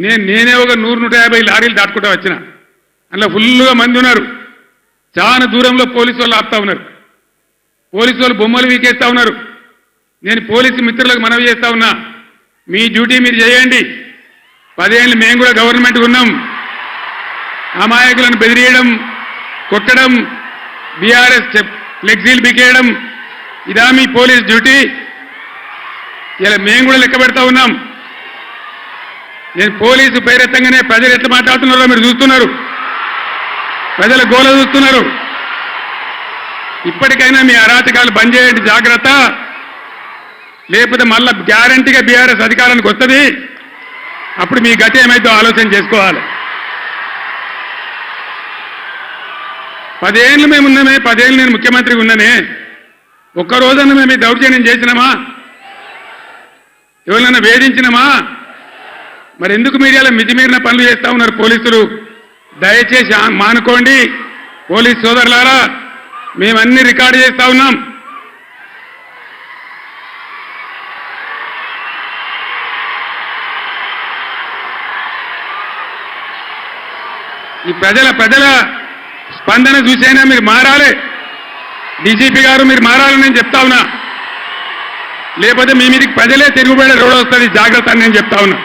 నేను నేనే ఒక నూరు నూట యాభై లారీలు దాటుకుంటా వచ్చిన. అందులో ఫుల్గా మంది ఉన్నారు. చాలా దూరంలో పోలీసు వాళ్ళు ఆపుతా ఉన్నారు. పోలీసు వాళ్ళు బొమ్మలు వీకేస్తా ఉన్నారు. నేను పోలీసు మిత్రులకు మనవి చేస్తా ఉన్నా. మీ డ్యూటీ మీరు చేయండి. పదేళ్ళు మేము కూడా గవర్నమెంట్ ఉన్నాం. అమాయకులను బెదిరియడం కొట్టడం బీఆర్ఎస్ ఫ్లెక్సీలు బికేయడం ఇదా మీ పోలీస్ డ్యూటీ. ఇలా మేము కూడా లెక్క పెడతా ఉన్నాం. నేను పోలీసు పైరెత్తంగానే ప్రజలు ఎట్లా మాట్లాడుతున్నారో మీరు చూస్తున్నారు. ప్రజల గోల చూస్తున్నారు. ఇప్పటికైనా మీ అరాచకాలు బంద్ చేయండి జాగ్రత్త. లేకపోతే మళ్ళా గ్యారంటీగా బీఆర్ఎస్ అధికారానికి వస్తుంది. అప్పుడు మీ గతి ఏమైతే ఆలోచన చేసుకోవాలి. పదేళ్ళు మేము ఉన్నామే పదేళ్ళు నేను ముఖ్యమంత్రిగా ఉన్నానే. ఒక్క రోజున మేము దౌర్జన్యం చేసినామా? ఎవరినైనా వేధించినామా? మరి ఎందుకు మీరు మితిమీరిన పనులు చేస్తా ఉన్నారు పోలీసులు? దయచేసి మానుకోండి. పోలీస్ సోదరులారా మేమన్నీ రికార్డు చేస్తా ఉన్నాం. ఈ ప్రజల ప్రజల స్పందన చూసైనా మీరు మారాలి. డీజీపీ గారు మీరు మారాలని నేను చెప్తా ఉన్నా. లేకపోతే మీ మీదకి ప్రజలే తిరుగుబడే రోడ్ వస్తుంది. జాగ్రత్త అని నేను చెప్తా ఉన్నా.